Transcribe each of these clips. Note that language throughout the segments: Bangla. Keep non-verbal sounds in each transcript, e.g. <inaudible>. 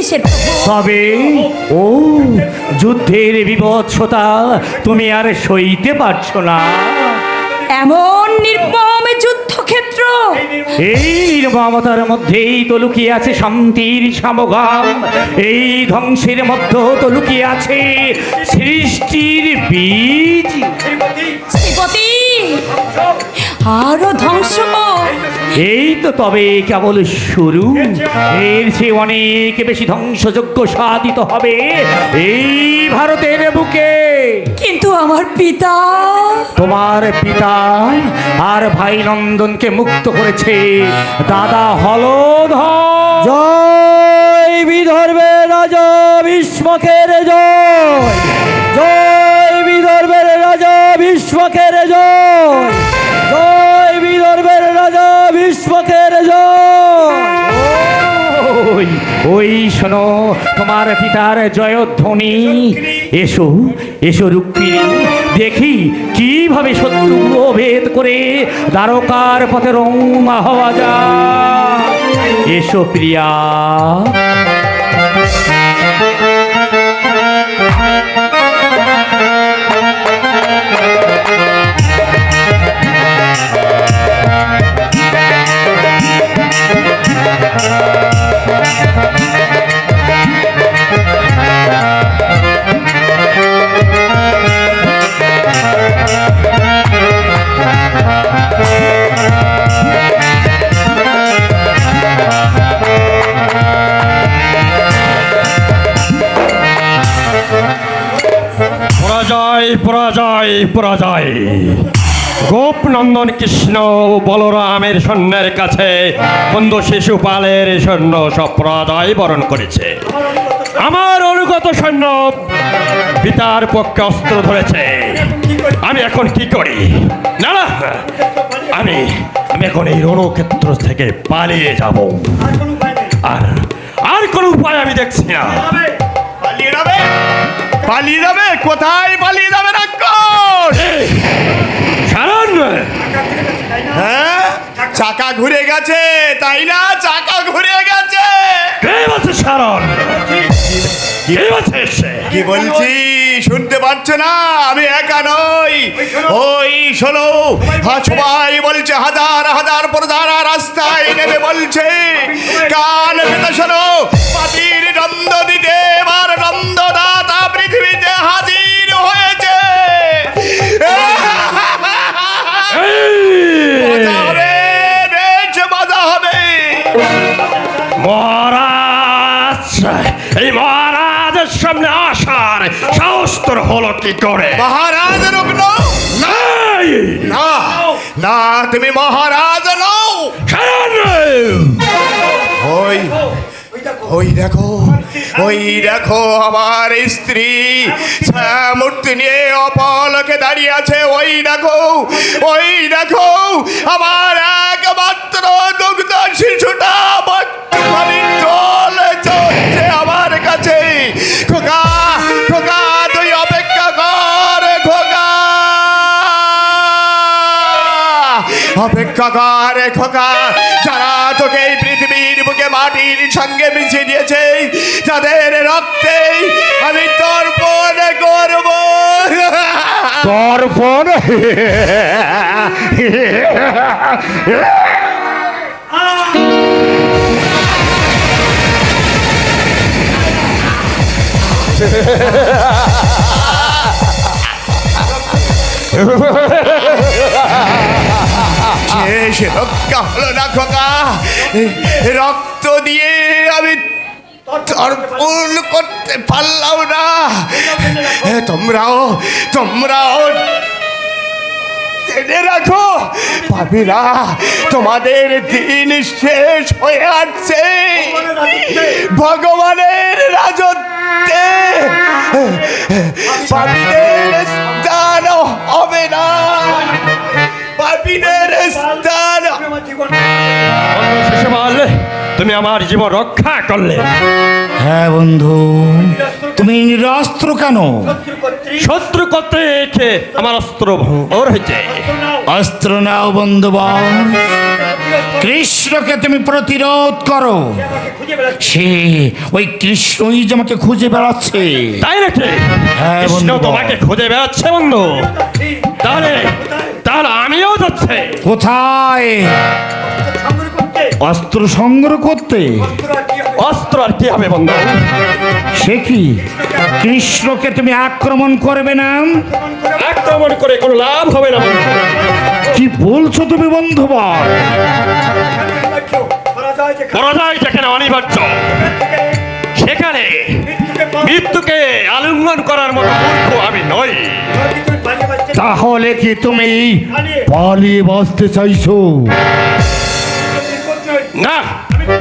কিসের তবে ও যুদ্ধের বিভৎসতা তুমি আর সইতে পারছ না। এমন নির্মম যুদ্ধক্ষেত্র। এই নির্মমতার মধ্যেই তো লুকিয়ে আছে শান্তির সামগাম এই ধ্বংসের মধ্যে তো লুকিয়ে আছে সৃষ্টির বীজ। শ্রীপতি! আরও ধ্বংস এই তো তবে কেবল শুরু। এর চেয়ে অনেক বেশি ধ্বংসযোগ্য সাধিত হবে এই ভারতের বুকে। কিন্তু আমার পিতা। তোমার পিতা আর ভাই নন্দনকে মুক্ত করেছে। দাদা হলধর। জয় বিদর্ভের রাজা ভীষ্মকের জয়। জয় বিদর্ভের রাজা জয় জয়। শোনো, তোমার পিতার জয়ধ্বনি। এসো এসো রুক্মিণী, দেখি কীভাবে শত্রু অভেদ করে দ্বারকার পথে রৌমা হওয়া যায়। এসো প্রিয়া পরাজয়। পরাজয় গোপনন্দন কৃষ্ণ বলরামের সৈন্যের কাছে বন্ধু শিশুপালের সৈন্য সব পরাজয় বরণ করেছে। আমার অনুগত সৈন্য পিতার পক্ষে অস্ত্র ধরেছে। আমি এখন কি করি? না না, আমি আমি এখন এই রণক্ষেত্র থেকে পালিয়ে যাব। আর আর কোনো উপায় আমি দেখছি না। পালিয়ে যাবে পালিয়ে যাবে কোথায় পালিয়ে যাবে শারণ হ্যাঁ চাকা ঘুরে গেছে তাই না? চাকা ঘুরে গেছে। কে বলছে শারণ কে বলছে কি বলছি? শুনতে পাচ্ছ না? আমি একা নই। ওই শোনো হ্যাঁ, সবাই বলছে হাজার হাজার প্রধারা রাস্তায় নেমে বলছে কান পেতে শোনো পাতির নন্দ দিতে এবার নন্দদাতা পৃথিবীতে হাজির মহারাজ এই মহারাজের সামনে আসার সাহস তোর হলো কি করে? মহারাজ রুগ্ন নাই! না না তুমি মহারাজ নও। ওই ওই দেখো ওই দেখো আমার স্ত্রী মূর্তি নিয়ে অপলকে দাঁড়িয়ে আছে। ওই দেখো ওই দেখো আমার একমাত্র অপেক্ষা কর খোকা যারা তোকে এই পৃথিবীর বুকে মাটির সঙ্গে মিশিয়ে দিয়েছে তাদের রক্তে আমি তর্পণ করব। তর্পণ? <laughs> শেষ রক্ষা হলো না খোকা। রক্ত দিয়ে আমি তর্পণ করতে পারলাম না। তোমরাও তোমরাও জেনে রাখো ভাবিরা তোমাদের দিন শেষ হয়ে আসছে। ভগবানের রাজত্বে পাপীদের স্থান হবে না। পাপীদের স্থান। শিশুপাল তুমি আমার জীবন রক্ষা করলে। হ্যাঁ বন্ধু। তুমি নিরস্ত্র কেন? শত্রু করতে এসে আমার অস্ত্র ভঙ্গর হয়েছে। অস্ত্র নাও বন্ধুবর কৃষ্ণকে তুমি প্রতিরোধ করো। সে ওই কৃষ্ণই যে আমাকে খুঁজে বেড়াচ্ছে। তাই নাকি? হ্যাঁ, বন্ধু। তোমাকে খুঁজে বেড়াচ্ছে বন্ধু। তাহলে তাহলে আমিও যাচ্ছে। কোথায়? অস্ত্র সংগ্রহ করতে। অস্ত্র আর কি হবে বন্ধু? সে কি? কৃষ্ণকে তুমি আক্রমণ করবে না? আক্রমণ করে কোনো লাভ হবে না কি বলছো তুমি বন্ধুবর পরাজয় যেখানে অনিবার্য সেখানে মৃত্যুকে আলিঙ্গন করার মতো মূর্খ আমি নই। তাহলে কি তুমি পালিয়ে বাঁচতে চাইছো? না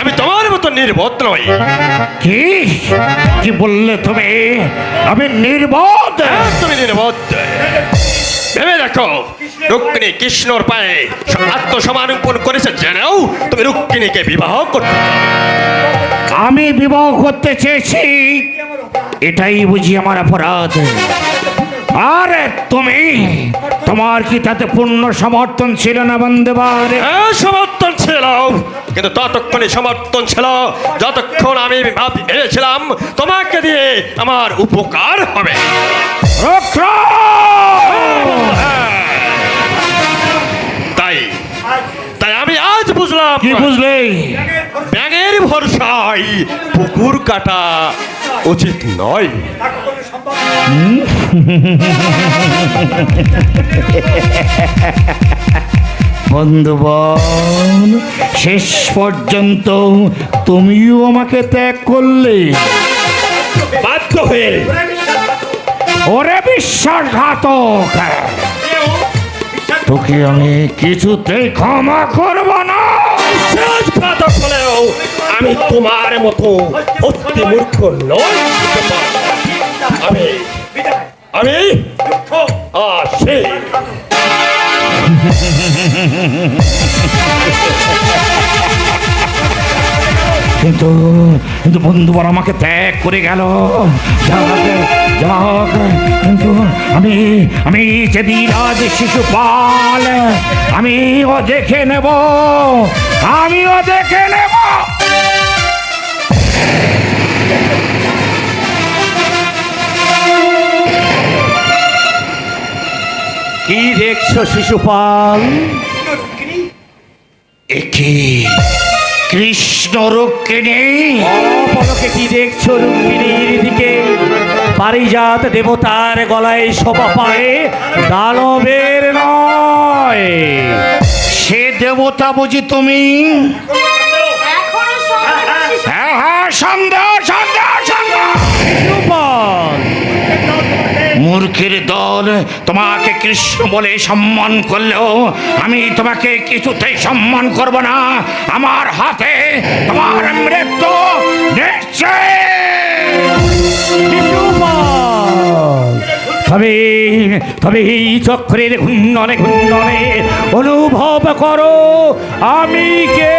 আমি তোমার মতো নির্বোধ নই। কি? কি বললে তুমি? আমি নির্বোধ। হ্যাঁ, তুমি নির্বোধ। ভেবে দেখো রুক্মিণী কৃষ্ণর পায়ে আত্মসমর্পণ করেছে জেনেও তুমি রুক্মিণীকে বিবাহ করতে। আমি বিবাহ করতে চেয়েছি। এটাই বুঝি আমার অপরাধ। আর তুমি তোমার কি তাতে পূর্ণ সমর্থন ছিল না হ্যাঁ সমর্থন ছিল। কিন্তু ততক্ষণে সমর্থন ছিল যতক্ষণ আমি ভাব- ভেবেছিলাম তোমাকে দিয়ে আমার উপকার হবে। তাই তাই আমি আজ বুঝলাম। কি বুঝলে? ব্যাঙের ভরসায় পুকুর কাটা উচিত নয়। বন্ধুবন শেষ পর্যন্ত তুমিও আমাকে ত্যাগ করলে। বাধ্য হয়ে। ওরে বিশ্বাসঘাতক। তোকে আমি কিছুতেই ক্ষমা করব না। বিশ্বাসঘাতক হলেও আমি তোমার মতো অতি মূর্খ নই। আমি আমি আসি। কিন্তু কিন্তু বন্ধুবার আমাকে ত্যাগ করে গেল। কিন্তু আমি আমি যেদিন আজ শিশুপাল আমিও দেখে নেব আমিও দেখে নেব। কি দেখছ শিশুপাল? একে কৃষ্ণ রক্ষিণী? অপলকে কি দেখছ রুক্মিণীর দিকে? পারিজাত দেবতার গলায় শোভা পায় দানবের নয়। সে দেবতা বুঝি তুমি? সন্দেহ সন্দেহ সন্দেহ। মূর্খের দল তোমাকে কৃষ্ণ বলে সম্মান করলেও আমি তোমাকে কিছুতেই সম্মান করব না। আমার হাতে তোমার মৃত্যু নিশ্চয় তবে তবে এই চক্রের ঘূর্ণনে ঘূর্ণনে অনুভব করো আমি কে?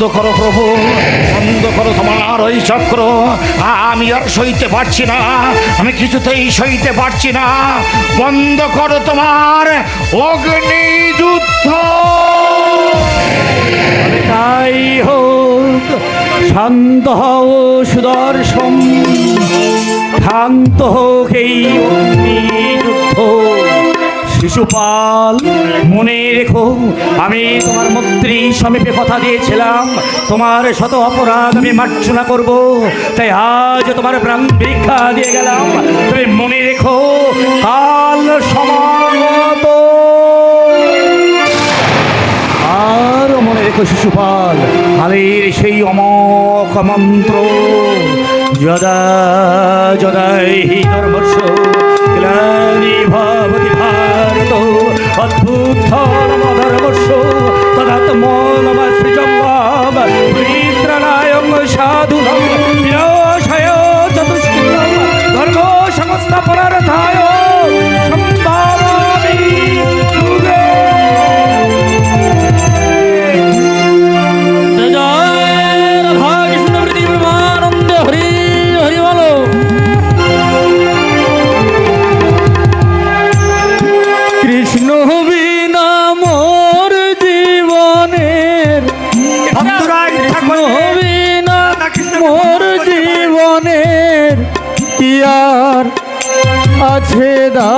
বন্ধ করো প্রভু বন্ধ করো তোমার ওই চক্র। আমি আর সইতে পারছি না, আমি কিছুতেই সইতে পারছি না। বন্ধ করো তোমার অগ্নি যুদ্ধ। তাই হোক, শান্ত হও সুদর্শন। শান্ত হোক এই অগ্নিযুদ্ধ শিশুপাল, মনে রেখো, আমি তোমার মন্ত্রী সমীপে কথা দিয়েছিলাম। তোমার শত অপরাধ আমি মার্জনা করব। তাই আজ তোমার প্রাণ ভিক্ষা দিয়ে গেলাম। তুমি মনে রেখো, কাল সমাগত। আর মনে রেখো শিশুপাল কালের সেই অমক মন্ত্র। যদা, যদাই ধর্মস্ব গ্লানি ভবতি ভারত অদ্ভুত ধর্মস্য তদাত্মনমসৃজঙ্গম পবিত্রণায়ং সাধুনম বিরাজ यार अछेदा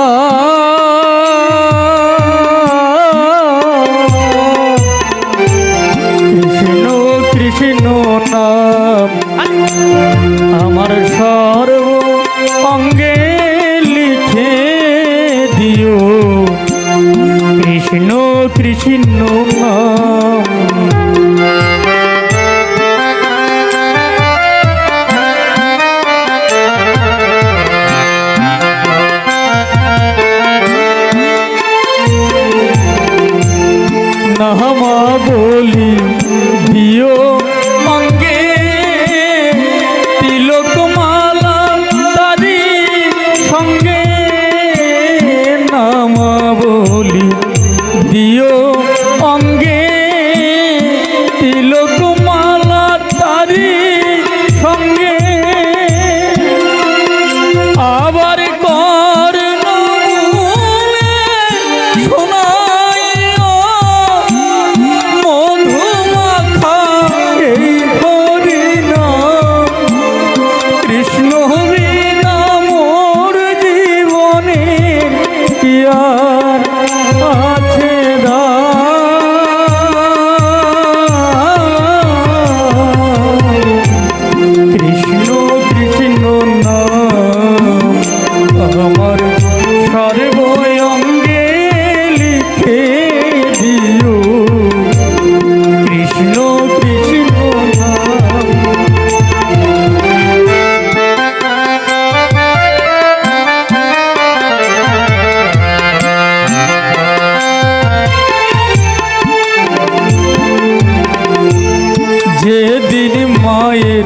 look যে দিন মায়ের